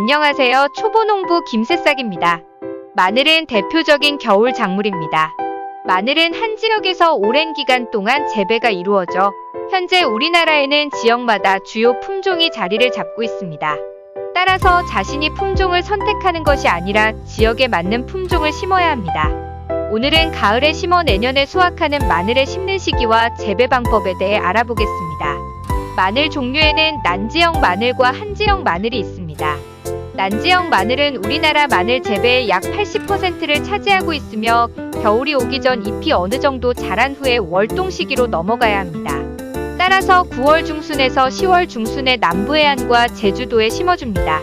안녕하세요. 초보농부 김새싹입니다. 마늘은 대표적인 겨울 작물입니다. 마늘은 한 지역에서 오랜 기간 동안 재배가 이루어져 현재 우리나라에는 지역마다 주요 품종이 자리를 잡고 있습니다. 따라서 자신이 품종을 선택하는 것이 아니라 지역에 맞는 품종을 심어야 합니다. 오늘은 가을에 심어 내년에 수확하는 마늘의 심는 시기와 재배 방법에 대해 알아보겠습니다. 마늘 종류에는 난지형 마늘과 한지형 마늘이 있습니다. 난지형 마늘은 우리나라 마늘 재배의 약 80%를 차지하고 있으며 겨울이 오기 전 잎이 어느 정도 자란 후에 월동 시기로 넘어가야 합니다. 따라서 9월 중순에서 10월 중순에 남부 해안과 제주도에 심어줍니다.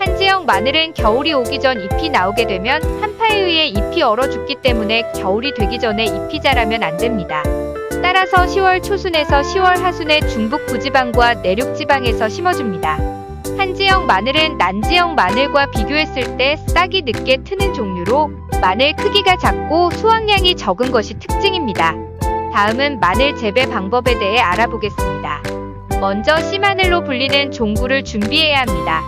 한지형 마늘은 겨울이 오기 전 잎이 나오게 되면 한파에 의해 잎이 얼어 죽기 때문에 겨울이 되기 전에 잎이 자라면 안 됩니다. 따라서 10월 초순에서 10월 하순에 중북 부지방과 내륙 지방에서 심어줍니다. 한지형 마늘은 난지형 마늘과 비교했을 때 싹이 늦게 트는 종류로 마늘 크기가 작고 수확량이 적은 것이 특징입니다. 다음은 마늘 재배 방법에 대해 알아보겠습니다. 먼저 씨마늘로 불리는 종구를 준비해야 합니다.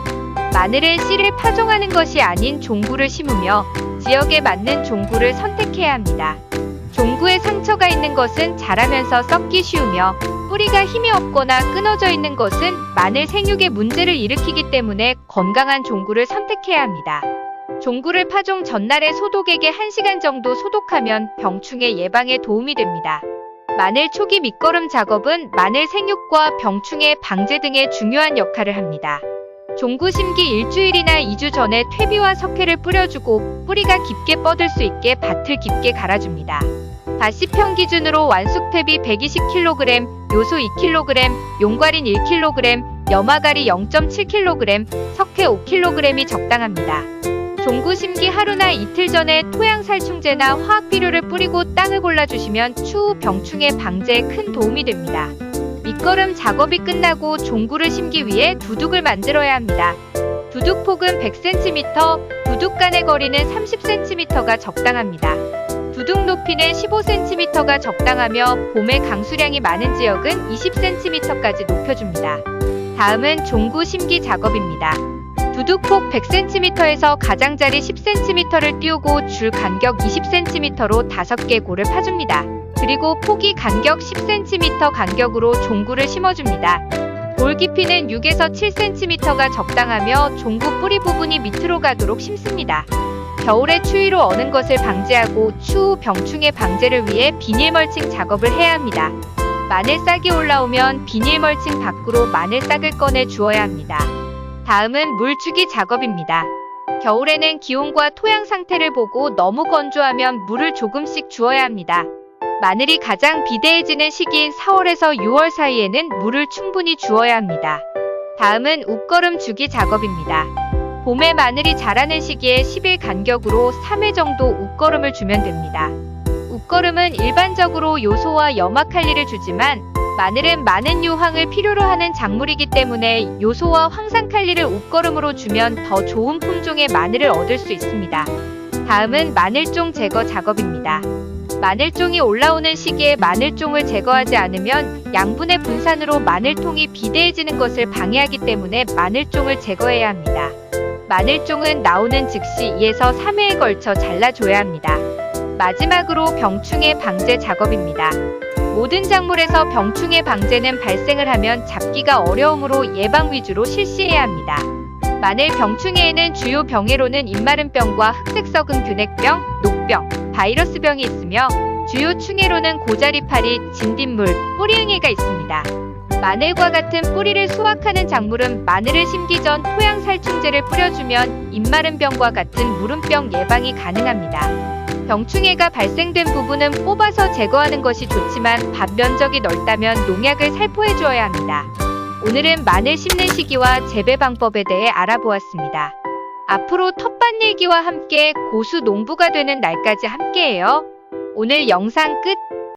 마늘은 씨를 파종하는 것이 아닌 종구를 심으며 지역에 맞는 종구를 선택해야 합니다. 종구에 상처가 있는 것은 자라면서 썩기 쉬우며 뿌리가 힘이 없거나 끊어져 있는 것은 마늘 생육에 문제를 일으키기 때문에 건강한 종구를 선택해야 합니다. 종구를 파종 전날에 소독액에 1시간 정도 소독하면 병충해 예방에 도움이 됩니다. 마늘 초기 밑거름 작업은 마늘 생육과 병충해 방제 등의 중요한 역할을 합니다. 종구 심기 일주일이나 2주 전에 퇴비와 석회를 뿌려주고 뿌리가 깊게 뻗을 수 있게 밭을 깊게 갈아줍니다. 밭시평 기준으로 완숙 퇴비 120kg, 요소 2kg, 용과린 1kg, 염화가리 0.7kg, 석회 5kg이 적당합니다. 종구 심기 하루나 이틀 전에 토양 살충제나 화학 비료를 뿌리고 땅을 골라주시면 추후 병충해 방제에 큰 도움이 됩니다. 밑거름 작업이 끝나고 종구를 심기 위해 두둑을 만들어야 합니다. 두둑 폭은 100cm, 두둑 간의 거리는 30cm가 적당합니다. 두둑 높이는 15cm가 적당하며 봄에 강수량이 많은 지역은 20cm까지 높여줍니다. 다음은 종구 심기 작업입니다. 두둑폭 100cm에서 가장자리 10cm를 띄우고 줄 간격 20cm로 5개 골을 파줍니다. 그리고 폭이 간격 10cm 간격으로 종구를 심어줍니다. 골 깊이는 6에서 7cm가 적당하며 종구 뿌리 부분이 밑으로 가도록 심습니다. 겨울에 추위로 어는 것을 방지하고 추후 병충해 방제를 위해 비닐 멀칭 작업을 해야 합니다. 마늘 싹이 올라오면 비닐 멀칭 밖으로 마늘 싹을 꺼내 주어야 합니다. 다음은 물 주기 작업입니다. 겨울에는 기온과 토양 상태를 보고 너무 건조하면 물을 조금씩 주어야 합니다. 마늘이 가장 비대해지는 시기인 4월에서 6월 사이에는 물을 충분히 주어야 합니다. 다음은 웃거름 주기 작업입니다. 봄에 마늘이 자라는 시기에 10일 간격으로 3회 정도 웃거름을 주면 됩니다. 웃거름은 일반적으로 요소와 염화칼리를 주지만 마늘은 많은 유황을 필요로 하는 작물이기 때문에 요소와 황산칼리를 웃거름으로 주면 더 좋은 품종의 마늘을 얻을 수 있습니다. 다음은 마늘종 제거 작업입니다. 마늘종이 올라오는 시기에 마늘종을 제거하지 않으면 양분의 분산으로 마늘통이 비대해지는 것을 방해하기 때문에 마늘종을 제거해야 합니다. 마늘종은 나오는 즉시 2에서 3회에 걸쳐 잘라줘야 합니다. 마지막으로 병충해 방제 작업입니다. 모든 작물에서 병충해 방제는 발생을 하면 잡기가 어려우므로 예방 위주로 실시해야 합니다. 마늘 병충해에는 주요 병해로는 입마름병과 흑색 썩은 균핵병, 녹병, 바이러스병이 있으며 주요 충해로는 고자리파리, 진딧물, 뿌리응해가 있습니다. 마늘과 같은 뿌리를 수확하는 작물은 마늘을 심기 전 토양 살충제를 뿌려주면 입마름병과 같은 무름병 예방이 가능합니다. 병충해가 발생된 부분은 뽑아서 제거하는 것이 좋지만 밭 면적이 넓다면 농약을 살포해 주어야 합니다. 오늘은 마늘 심는 시기와 재배 방법에 대해 알아보았습니다. 앞으로 텃밭 일기와 함께 고수 농부가 되는 날까지 함께해요. 오늘 영상 끝